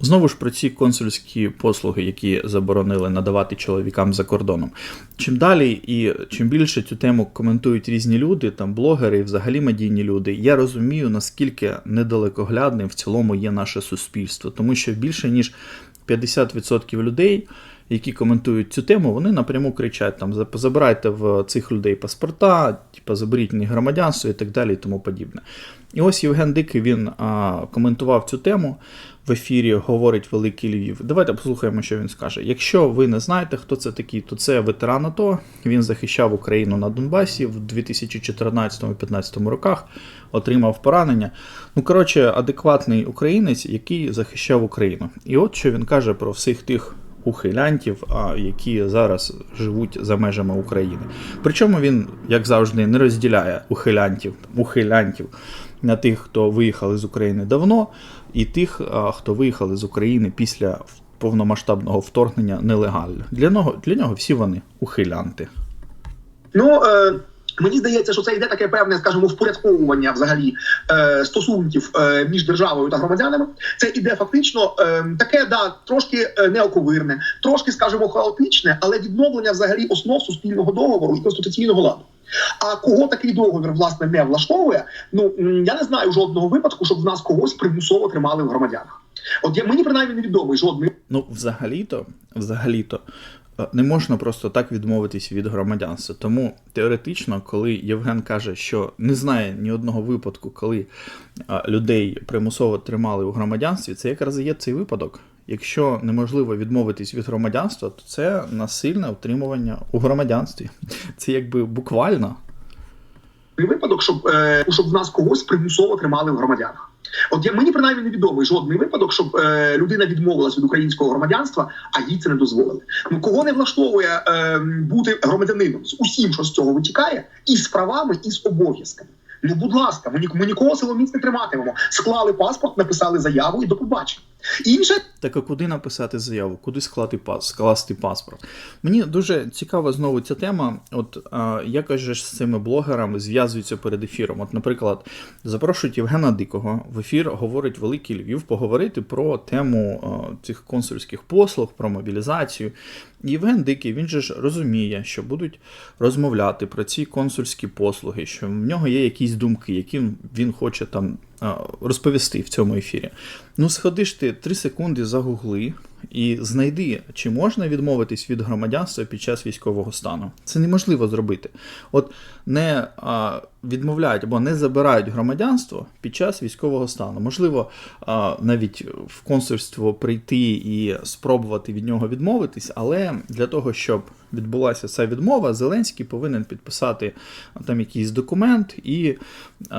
Знову ж про ці консульські послуги, які заборонили надавати чоловікам за кордоном. Чим далі і чим більше цю тему коментують різні люди, там блогери, і взагалі медійні люди, я розумію, наскільки недалекоглядним в цілому є наше суспільство, тому що більше ніж 50% людей. Які коментують цю тему, вони напряму кричать: там забирайте в цих людей паспорта, типу, заберіть них громадянство і так далі, і тому подібне. І ось Євген Дикий він а, коментував цю тему в ефірі Говорить Великий Львів. Давайте послухаємо, що він скаже. Якщо ви не знаєте, хто це такий, то це ветеран АТО. Він захищав Україну на Донбасі в 2014-2015 роках, отримав поранення. Ну, коротше, адекватний українець, який захищав Україну. І от що він каже про всіх тих. Ухилянтів, які зараз живуть за межами України. Причому він, як завжди, не розділяє ухилянтів, ухилянтів на тих, хто виїхали з України давно, і тих, хто виїхали з України після повномасштабного вторгнення нелегально. Для нього для нього всі вони ухилянти. Ну е, мені здається, що це йде таке певне, скажімо, впорядковування взагалі е, стосунків е, між державою та громадянами. Це іде фактично е, таке, да, трошки е, неоковирне, трошки, скажімо, хаотичне, але відновлення взагалі основ суспільного договору і конституційного ладу. А кого такий договір власне не влаштовує? Ну я не знаю жодного випадку, щоб в нас когось примусово тримали в громадянах. От я мені принаймні невідомий жодний. Ну, взагалі-то, взагалі-то. Е, не можна просто так відмовитись від громадянства. Тому теоретично, коли Євген каже, що не знає ні одного випадку, коли е, людей примусово тримали у громадянстві, це якраз і є цей випадок. Якщо неможливо відмовитись від громадянства, то це насильне утримування у громадянстві. Це якби буквально. Випадок, щоб е, щоб в нас когось примусово тримали в громадянах. От я мені принаймні невідомий жодний випадок, щоб е, людина відмовилась від українського громадянства, а їй це не дозволили. Ну кого не влаштовує е, бути громадянином з усім, що з цього витікає, і з правами, і з обов'язками. Ну, будь ласка, ми, ми нікого силоміць не триматимемо. Склали паспорт, написали заяву і до побачення. Інше так а куди написати заяву, куди склати пас, скласти паспорт? Мені дуже цікава знову ця тема. От а, як же з цими блогерами зв'язуються перед ефіром. От, наприклад, запрошують Євгена Дикого в ефір, говорить Великий Львів, поговорити про тему а, цих консульських послуг, про мобілізацію. Євген Дикий, він же ж розуміє, що будуть розмовляти про ці консульські послуги, що в нього є якісь думки, які він хоче там розповісти в цьому ефірі. Ну, сходиш ти 3 секунди загугли і знайди, чи можна відмовитись від громадянства під час військового стану. Це неможливо зробити. От не а, відмовляють або не забирають громадянство під час військового стану. Можливо, а, навіть в консульство прийти і спробувати від нього відмовитись, але для того, щоб відбулася ця відмова, Зеленський повинен підписати там якийсь документ і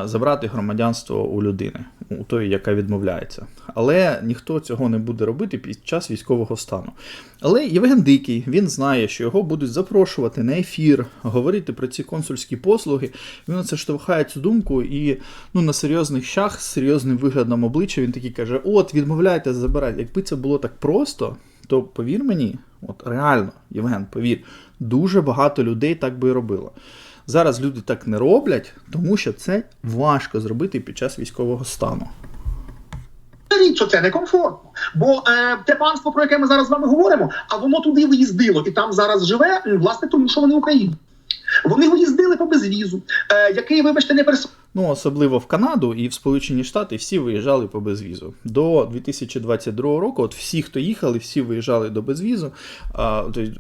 забрати громадянство у людини, у тої, яка відмовляється. Але ніхто цього не буде робити під час військового стану. Але Євген Дикий, він знає, що його будуть запрошувати на ефір, говорити про ці консульські послуги. Він це штовхає цю думку і ну, на серйозних щах, з серйозним виглядом обличчя, він такий каже: От, відмовляйте, забирайте. Якби це було так просто, то повір мені, от реально, Євген, повір, дуже багато людей так би і робило. Зараз люди так не роблять, тому що це важко зробити під час військового стану. Річ, що це некомфортно. Бо е, те панство, про яке ми зараз з вами говоримо, а воно туди виїздило і там зараз живе, власне, тому що вони Україна. Вони виїздили по безвізу, е, який, вибачте, не перес... Ну, особливо в Канаду і в Сполучені Штати всі виїжджали по безвізу. До 2022 року, от всі, хто їхали, всі виїжджали до безвізу,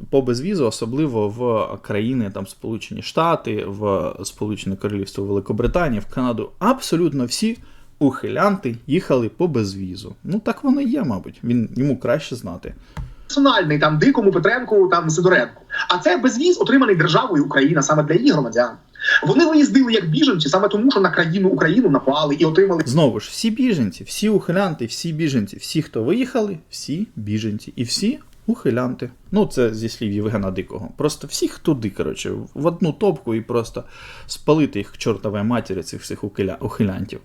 по безвізу, особливо в країни там Сполучені Штати, в Сполучене Королівство Великобританії, в Канаду. Абсолютно всі ухилянти їхали по безвізу. Ну так воно є, мабуть. Він йому краще знати. Персональний там дикому Петренку, там Сидоренку. А це безвіз, отриманий державою Україна саме для її громадян. Вони виїздили як біженці саме тому, що на країну Україну напали і отримали знову ж всі біженці, всі ухилянти, всі біженці, всі, хто виїхали, всі біженці і всі ухилянти. Ну це зі слів Євгена Дикого. Просто всіх туди, коротше, в одну топку і просто спалити їх к чортовій матері цих всіх ухилянтів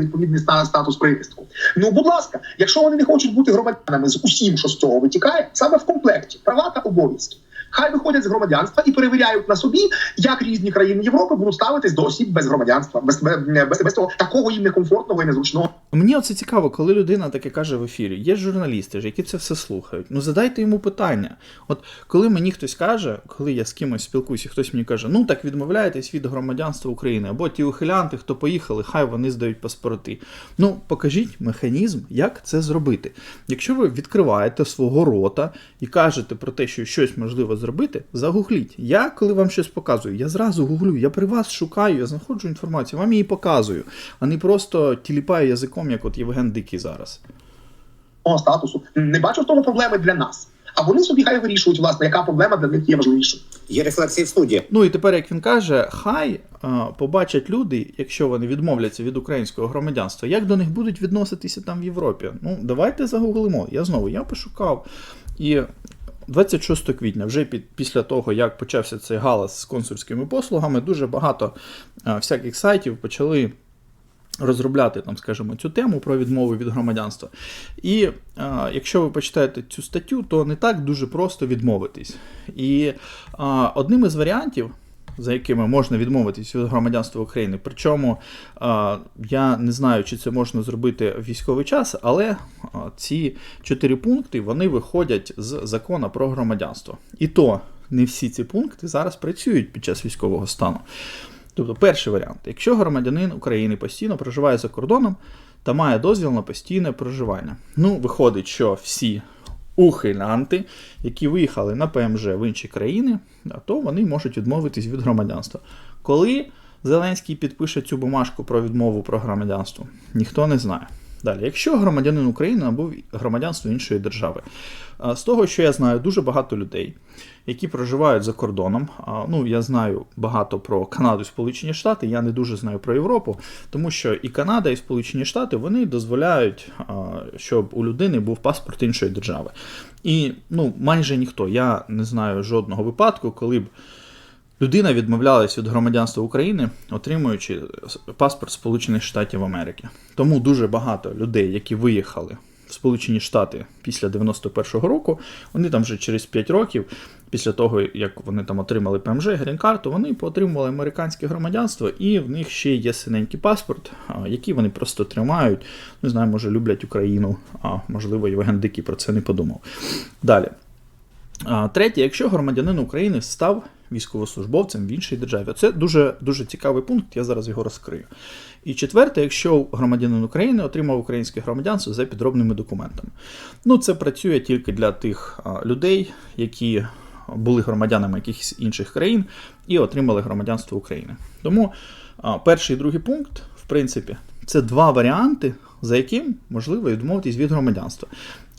відповідний статус прихистку. Ну, будь ласка, якщо вони не хочуть бути громадянами з усім, що з цього витікає, саме в комплекті права та обов'язки, Хай виходять з громадянства і перевіряють на собі, як різні країни Європи будуть ставитись до осіб без громадянства, без, без, без того такого їм некомфортного і незручного. Мені оце цікаво, коли людина таке каже в ефірі. Є журналісти ж, які це все слухають. Ну задайте йому питання. От коли мені хтось каже, коли я з кимось спілкуюся, хтось мені каже, ну так відмовляєтесь від громадянства України, або ті ухилянти, хто поїхали, хай вони здають паспорти. Ну покажіть механізм, як це зробити. Якщо ви відкриваєте свого рота і кажете про те, що щось можливо зробити, загугліть. Я, коли вам щось показую, я зразу гуглю, я при вас шукаю, я знаходжу інформацію, вам її показую, а не просто тіліпаю язиком, як от Євген Дикий зараз. статусу. Не бачу в тому проблеми для нас. А вони собі хай вирішують, власне, яка проблема для них є важливішою. Є рефлексії в студії. Ну і тепер, як він каже, хай а, побачать люди, якщо вони відмовляться від українського громадянства, як до них будуть відноситися там в Європі. Ну, давайте загуглимо. Я знову я пошукав. І 26 квітня, вже під, після того, як почався цей галас з консульськими послугами, дуже багато а, всяких сайтів почали. Розробляти там, скажімо, цю тему про відмову від громадянства. І е, якщо ви почитаєте цю статтю, то не так дуже просто відмовитись. І е, одним із варіантів, за якими можна відмовитись від громадянства України, причому я не знаю, чи це можна зробити в військовий час, але ці чотири пункти вони виходять з закону про громадянство. І то не всі ці пункти зараз працюють під час військового стану. Тобто, перший варіант: якщо громадянин України постійно проживає за кордоном та має дозвіл на постійне проживання. Ну, виходить, що всі ухилянти, які виїхали на ПМЖ в інші країни, то вони можуть відмовитись від громадянства. Коли Зеленський підпише цю бумажку про відмову про громадянство, ніхто не знає. Далі, якщо громадянин України або громадянство іншої держави, з того, що я знаю, дуже багато людей, які проживають за кордоном. Ну, я знаю багато про Канаду і Сполучені Штати, я не дуже знаю про Європу, тому що і Канада, і Сполучені Штати вони дозволяють, щоб у людини був паспорт іншої держави. І ну, майже ніхто, я не знаю жодного випадку, коли б. Людина відмовлялась від громадянства України, отримуючи паспорт Сполучених Штатів Америки. Тому дуже багато людей, які виїхали Сполучені Штати після 91-го року, вони там вже через 5 років, після того, як вони там отримали ПМЖ, грін-карту, вони поотримували американське громадянство, і в них ще є синенький паспорт, який вони просто тримають. Не знаю, може люблять Україну, а можливо, Євген Дикий про це не подумав. Далі. Третє, якщо громадянин України став військовослужбовцем в іншій державі. Це дуже дуже цікавий пункт, я зараз його розкрию. І четверте, якщо громадянин України отримав українське громадянство за підробними документами. Ну, це працює тільки для тих людей, які були громадянами якихось інших країн і отримали громадянство України. Тому перший і другий пункт, в принципі, це два варіанти, за яким можливо відмовитись від громадянства.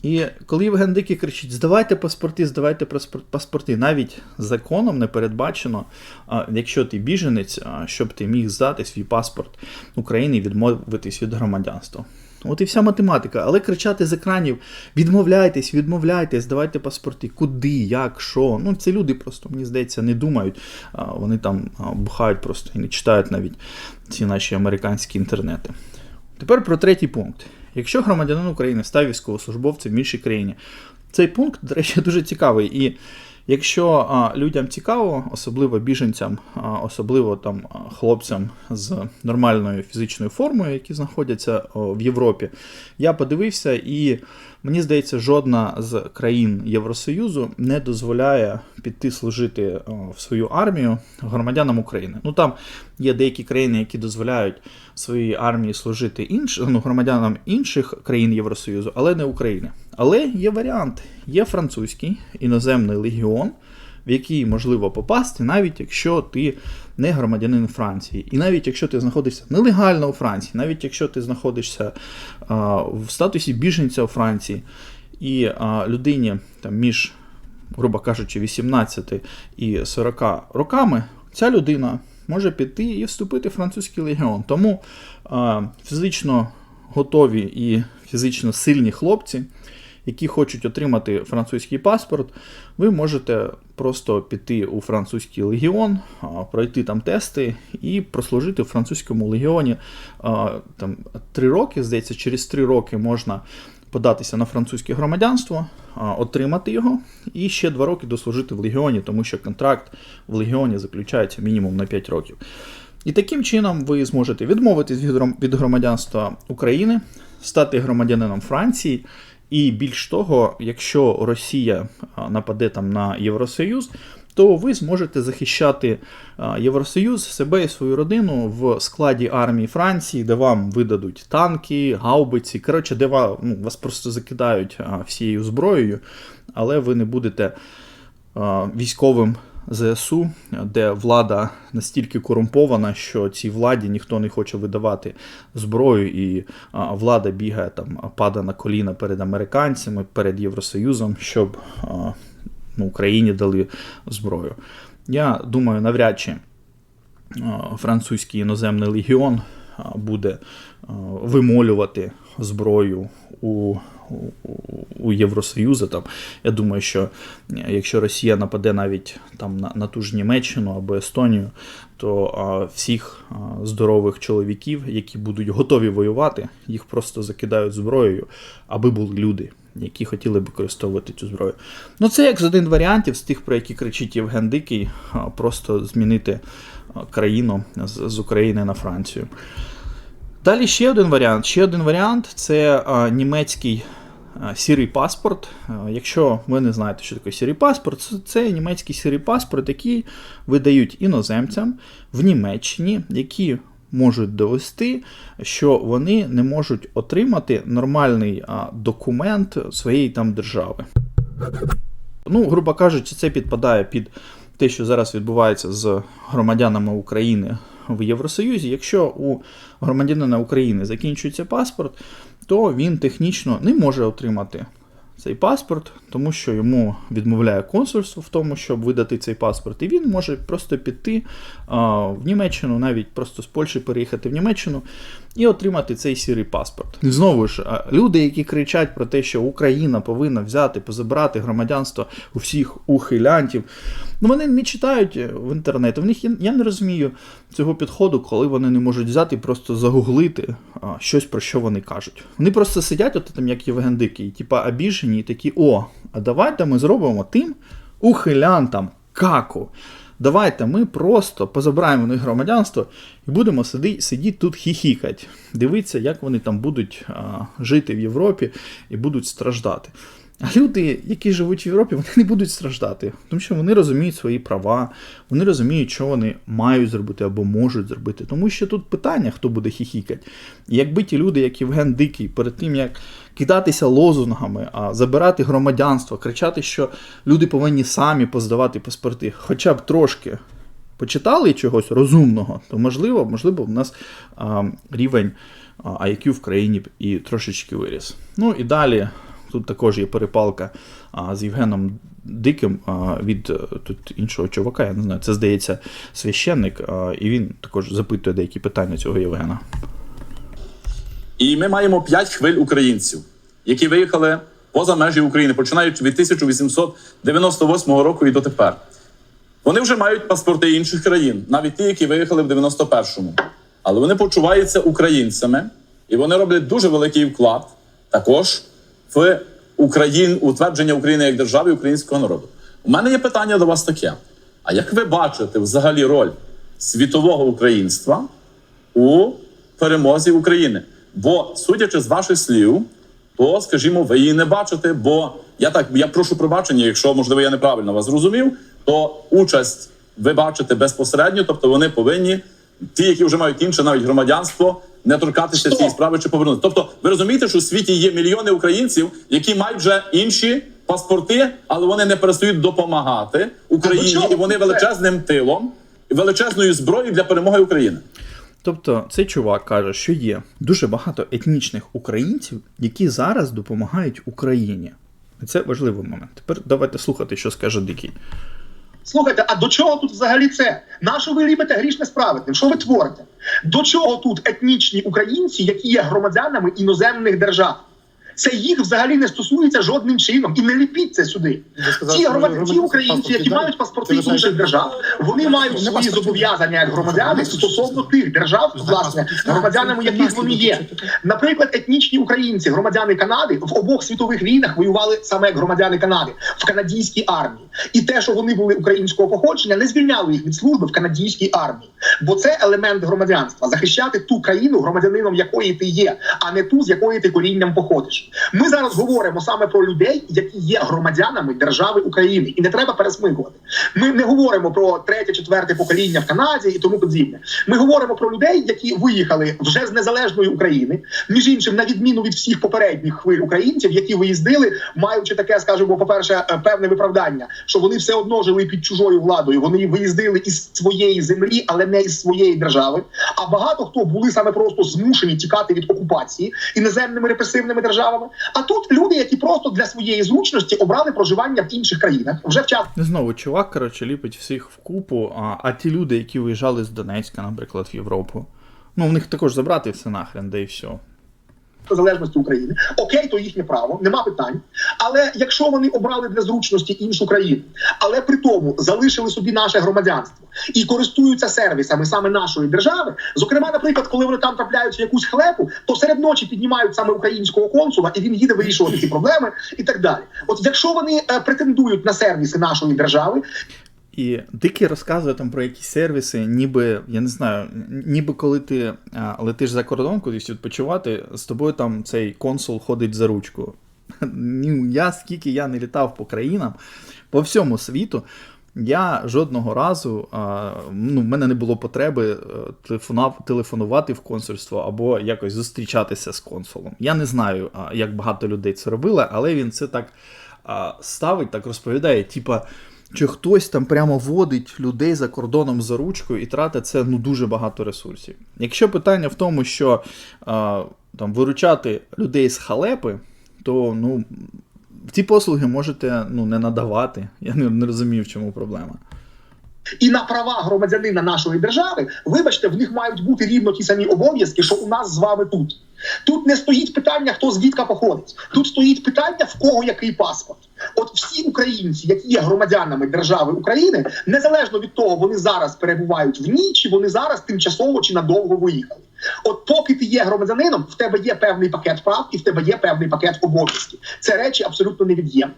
І коли Євген Дикий кричить, здавайте паспорти, здавайте паспорти, навіть законом не передбачено, якщо ти біженець, щоб ти міг здати свій паспорт України і відмовитись від громадянства. От і вся математика, але кричати з екранів: відмовляйтесь, відмовляйтесь, здавайте паспорти, куди, як, що. Ну, це люди просто, мені здається, не думають. Вони там бухають просто і не читають навіть ці наші американські інтернети. Тепер про третій пункт. Якщо громадянин України став військовослужбовцем в іншій країні, цей пункт, до речі, дуже цікавий. І якщо а, людям цікаво, особливо біженцям, а, особливо там хлопцям з нормальною фізичною формою, які знаходяться о, в Європі, я подивився, і мені здається, жодна з країн Євросоюзу не дозволяє піти служити в свою армію громадянам України. Ну там є деякі країни, які дозволяють своїй армії служити інш, ну, громадянам інших країн Євросоюзу, але не України. Але є варіант: є французький іноземний легіон, в який можливо попасти, навіть якщо ти не громадянин Франції. І навіть якщо ти знаходишся нелегально у Франції, навіть якщо ти знаходишся а, в статусі біженця у Франції, і а, людині там між, грубо кажучи, 18 і 40 роками, ця людина може піти і вступити в французький легіон. Тому а, фізично готові і фізично сильні хлопці, які хочуть отримати французький паспорт, ви можете просто піти у французький легіон, пройти там тести і прослужити в французькому легіоні там три роки. Здається, через три роки можна податися на французьке громадянство, отримати його і ще два роки дослужити в легіоні, тому що контракт в легіоні заключається мінімум на 5 років. І таким чином ви зможете відмовитись від громадянства України, стати громадянином Франції. І більш того, якщо Росія нападе там на Євросоюз, то ви зможете захищати Євросоюз, себе і свою родину в складі армії Франції, де вам видадуть танки, гаубиці. Коротше, де ва- ну, вас просто закидають всією зброєю, але ви не будете військовим ЗСУ, де влада настільки корумпована, що цій владі ніхто не хоче видавати зброю, і влада бігає там, а, падає на коліна перед американцями, перед Євросоюзом, щоб ну, Україні дали зброю. Я думаю, навряд чи французький іноземний легіон буде вимолювати зброю у, у, Євросоюзу. Там. Я думаю, що е, якщо Росія нападе навіть там, на, на ту ж Німеччину або Естонію, то а, всіх а, здорових чоловіків, які будуть готові воювати, їх просто закидають зброєю, аби були люди. Які хотіли б використовувати цю зброю. Ну, це як з один варіантів, з тих, про які кричить Євген Дикий, просто змінити країну з, України на Францію. Далі ще один варіант. Ще один варіант це німецький сірий паспорт. Якщо ви не знаєте, що таке сірий паспорт, це, німецький сірий паспорт, який видають іноземцям в Німеччині, які можуть довести, що вони не можуть отримати нормальний документ своєї там держави. Ну, грубо кажучи, це підпадає під те, що зараз відбувається з громадянами України в Євросоюзі. Якщо у громадянина України закінчується паспорт, то він технічно не може отримати цей паспорт, тому що йому відмовляє консульство в тому, щоб видати цей паспорт, і він може просто піти а, в Німеччину, навіть просто з Польщі переїхати в Німеччину і отримати цей сірий паспорт. І знову ж, люди, які кричать про те, що Україна повинна взяти, позабрати громадянство у всіх ухилянтів, ну вони не читають в інтернеті. В них я, не розумію цього підходу, коли вони не можуть взяти і просто загуглити а, щось, про що вони кажуть. Вони просто сидять, от там, як Євген Дикий, типа обіжені, і такі: о, а давайте ми зробимо тим ухилянтам каку. Давайте ми просто позабираємо них громадянство і будемо сидіти тут хіхікать, дивитися, як вони там будуть а, жити в Європі і будуть страждати. А люди, які живуть в Європі, вони не будуть страждати, тому що вони розуміють свої права, вони розуміють, що вони мають зробити або можуть зробити. Тому що тут питання, хто буде хіхікати. Якби ті люди, як Євген Дикий, перед тим як кидатися лозунгами, а забирати громадянство, кричати, що люди повинні самі поздавати паспорти, хоча б трошки почитали чогось розумного, то можливо, можливо, в нас а, рівень IQ в країні і трошечки виріс. Ну і далі. Тут також є перепалка а, з Євгеном Диким а, від е, тут іншого чувака, я не знаю, це здається священник, а, і він також запитує деякі питання цього Євгена. І ми маємо 5 хвиль українців, які виїхали поза межі України, починаючи від 1898 року і дотепер. Вони вже мають паспорти інших країн, навіть ті, які виїхали в 91-му. Але вони почуваються українцями, і вони роблять дуже великий вклад також в Україн, утвердження України як держави українського народу. У мене є питання до вас таке: а як ви бачите взагалі роль світового українства у перемозі України? Бо, судячи з ваших слів, то, скажімо, ви її не бачите, бо я так я прошу пробачення, якщо можливо я неправильно вас зрозумів, то участь ви бачите безпосередньо, тобто вони повинні, ті, які вже мають інше навіть громадянство, не торкатися цієї справи чи повернути. Тобто, ви розумієте, що у світі є мільйони українців, які мають вже інші паспорти, але вони не перестають допомагати Україні, і вони величезним тилом і величезною зброєю для перемоги України. Тобто цей чувак каже, що є дуже багато етнічних українців, які зараз допомагають Україні. І це важливий момент. Тепер давайте слухати, що скаже Дикий. Слухайте, а до чого тут взагалі це? Нащо ви ліпите грішне справити? Що ви творите? До чого тут етнічні українці, які є громадянами іноземних держав? Це їх взагалі не стосується жодним чином і не ліпіть це сюди. Ті що громадяни, ті українці, які мають паспорти інших держав, вони мають свої зобов'язання як громадяни стосовно тих держав, власне, громадянами яких вони є. Наприклад, етнічні українці, громадяни Канади, в обох світових війнах воювали саме як громадяни Канади в канадійській армії. І те, що вони були українського походження, не звільняло їх від служби в канадійській армії, бо це елемент громадянства захищати ту країну, громадянином якої ти є, а не ту, з якої ти корінням походиш. Ми зараз говоримо саме про людей, які є громадянами держави України, і не треба пересмикувати. Ми не говоримо про третє, четверте покоління в Канаді і тому подібне. Ми говоримо про людей, які виїхали вже з незалежної України, між іншим, на відміну від всіх попередніх хвиль українців, які виїздили, маючи таке, скажімо, по-перше, е, певне виправдання, що вони все одно жили під чужою владою. Вони виїздили із своєї землі, але не із своєї держави. А багато хто були саме просто змушені тікати від окупації іноземними репресивними державами. А тут люди, які просто для своєї зручності обрали проживання в інших країнах, вже вчасно Ну, Знову чувак, коротше, ліпить всіх в купу, а, а ті люди, які виїжджали з Донецька, наприклад, в Європу. Ну, в них також забрати все нахрен, де і все. Незалежності України. Окей, то їхнє право, нема питань. Але якщо вони обрали для зручності іншу країну, але при тому залишили собі наше громадянство і користуються сервісами саме нашої держави, зокрема, наприклад, коли вони там трапляють в якусь хлепу, то серед ночі піднімають саме українського консула, і він їде вирішувати ці проблеми і так далі. От якщо вони е, претендують на сервіси нашої держави, І Дикий розказує там про якісь сервіси, ніби, я не знаю, ніби коли ти а, летиш за кордон кудись відпочивати, з тобою там цей консул ходить за ручку. Ну, Я скільки я не літав по країнам, по всьому світу, я жодного разу, а, ну, в мене не було потреби е, телефонувати в консульство або якось зустрічатися з консулом. Я не знаю, як багато людей це робили, але він це так а, ставить, так розповідає, типа. Чи хтось там прямо водить людей за кордоном за ручкою і тратить це ну, дуже багато ресурсів. Якщо питання в тому, що а, там, виручати людей з халепи, то ну, ці послуги можете ну, не надавати. Я не, не розумію, в чому проблема. і на права громадянина нашої держави, вибачте, в них мають бути рівно ті самі обов'язки, що у нас з вами тут. Тут не стоїть питання, хто звідка походить. Тут стоїть питання, в кого який паспорт. От всі українці, які є громадянами держави України, незалежно від того, вони зараз перебувають в ній, чи вони зараз тимчасово чи надовго виїхали. От поки ти є громадянином, в тебе є певний пакет прав і в тебе є певний пакет обов'язків. Це речі абсолютно невід'ємні.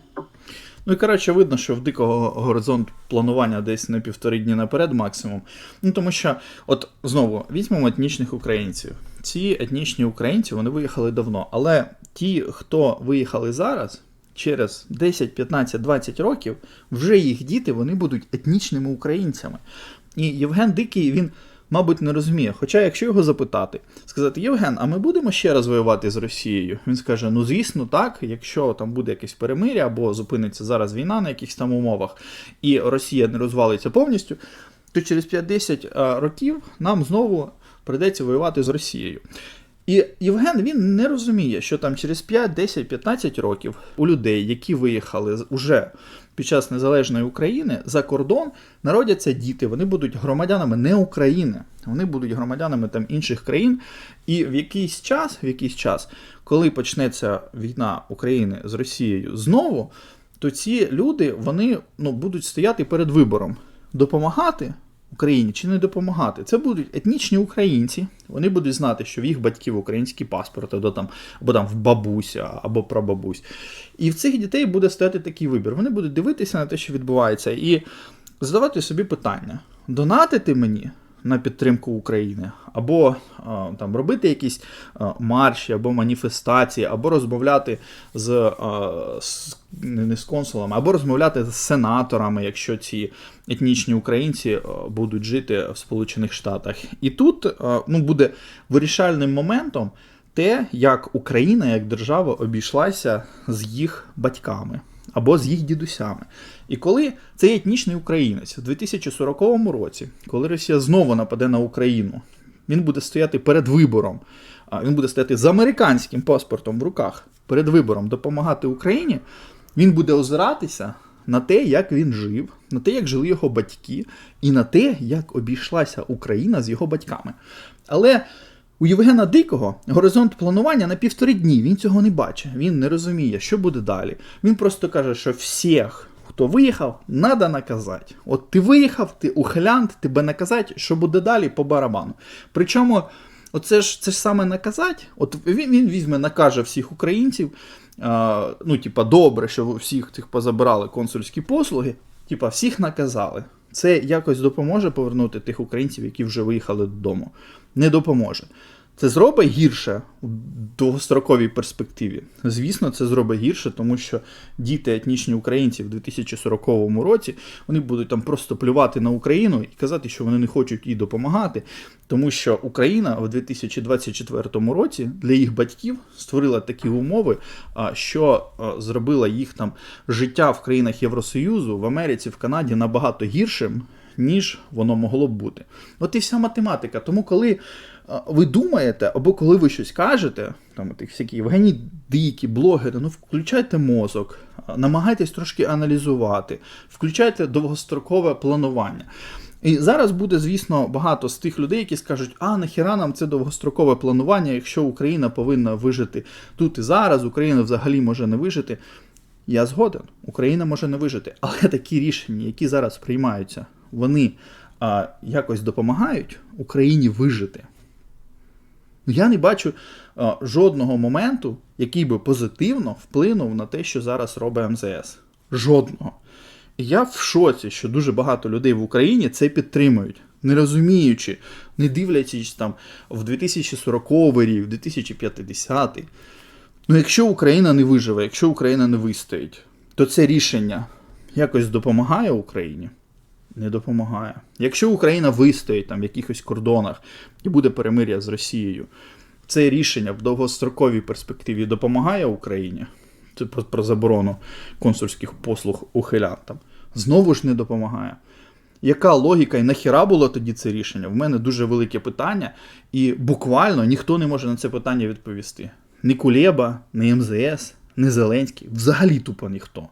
Ну і коротше, видно, що в дикого горизонт планування десь на півтори дні наперед максимум. Ну тому що, от знову візьмемо етнічних українців. Ці етнічні українці вони виїхали давно, але ті, хто виїхали зараз, через 10, 15, 20 років, вже їх діти вони будуть етнічними українцями. І Євген Дикий він. Мабуть, не розуміє. Хоча, якщо його запитати, сказати, Євген, а ми будемо ще раз воювати з Росією? Він скаже: ну звісно, так, якщо там буде якесь перемиря або зупиниться зараз війна на якихось там умовах, і Росія не розвалиться повністю, то через 5-10 років нам знову прийдеться воювати з Росією. І Євген він не розуміє, що там через 5, 10, 15 років у людей, які виїхали уже під час незалежної України за кордон, народяться діти. Вони будуть громадянами не України, вони будуть громадянами там інших країн. І в якийсь час, в якийсь час, коли почнеться війна України з Росією знову, то ці люди вони ну, будуть стояти перед вибором допомагати Україні чи не допомагати. Це будуть етнічні українці. Вони будуть знати, що в їх батьків український паспорт, або там, або там в бабуся, або прабабусь. І в цих дітей буде стояти такий вибір. Вони будуть дивитися на те, що відбувається, і задавати собі питання: донатити мені на підтримку України, або а, там робити якісь а, марші, або маніфестації, або розмовляти з, а, з не з консулами, або розмовляти з сенаторами, якщо ці етнічні українці будуть жити в Сполучених Штатах. І тут ну, буде вирішальним моментом те, як Україна як держава обійшлася з їх батьками або з їх дідусями. І коли цей етнічний українець в 2040 році, коли Росія знову нападе на Україну, він буде стояти перед вибором, він буде стояти з американським паспортом в руках перед вибором допомагати Україні, він буде озиратися на те, як він жив, на те, як жили його батьки, і на те, як обійшлася Україна з його батьками. Але У Євгена Дикого горизонт планування на півтори дні. Він цього не бачить. Він не розуміє, що буде далі. Він просто каже, що всіх, хто виїхав, треба наказати. От ти виїхав, ти ухилянт, тебе наказати, що буде далі по барабану. Причому, оце ж це ж саме наказати. От він, він візьме, накаже всіх українців. А, ну, типа, добре, що всіх тих позабирали консульські послуги. Типа, всіх наказали. Це якось допоможе повернути тих українців, які вже виїхали додому. Не допоможе. Це зробить гірше в довгостроковій перспективі. Звісно, це зробить гірше, тому що діти етнічні українці в 2040 році вони будуть там просто плювати на Україну і казати, що вони не хочуть їй допомагати, тому що Україна в 2024 році для їх батьків створила такі умови, що зробила їх там життя в країнах Євросоюзу, в Америці, в Канаді набагато гіршим, ніж воно могло б бути. От і вся математика. Тому коли ви думаєте, або коли ви щось кажете, там тих всякі Євгеній дикі, блогери, ну включайте мозок, намагайтесь трошки аналізувати, включайте довгострокове планування. І зараз буде, звісно, багато з тих людей, які скажуть, а нахіра нам це довгострокове планування, якщо Україна повинна вижити тут і зараз, Україна взагалі може не вижити. Я згоден, Україна може не вижити, але такі рішення, які зараз приймаються, вони а, якось допомагають Україні вижити. Я не бачу а, жодного моменту, який би позитивно вплинув на те, що зараз робить МЗС. Жодного. І я в шоці, що дуже багато людей в Україні це підтримують, не розуміючи, не дивлячись там в 2040 рік, в 2050. Ну, якщо Україна не виживе, якщо Україна не вистоїть, то це рішення якось допомагає Україні? Не допомагає. Якщо Україна вистоїть там в якихось кордонах і буде перемир'я з Росією, це рішення в довгостроковій перспективі допомагає Україні? Це про, про заборону консульських послуг ухилянтам. Знову ж не допомагає. Яка логіка і нахіра було тоді це рішення? В мене дуже велике питання, і буквально ніхто не може на це питання відповісти. Ні Кулеба, ні МЗС, ні Зеленський, взагалі тупо ніхто.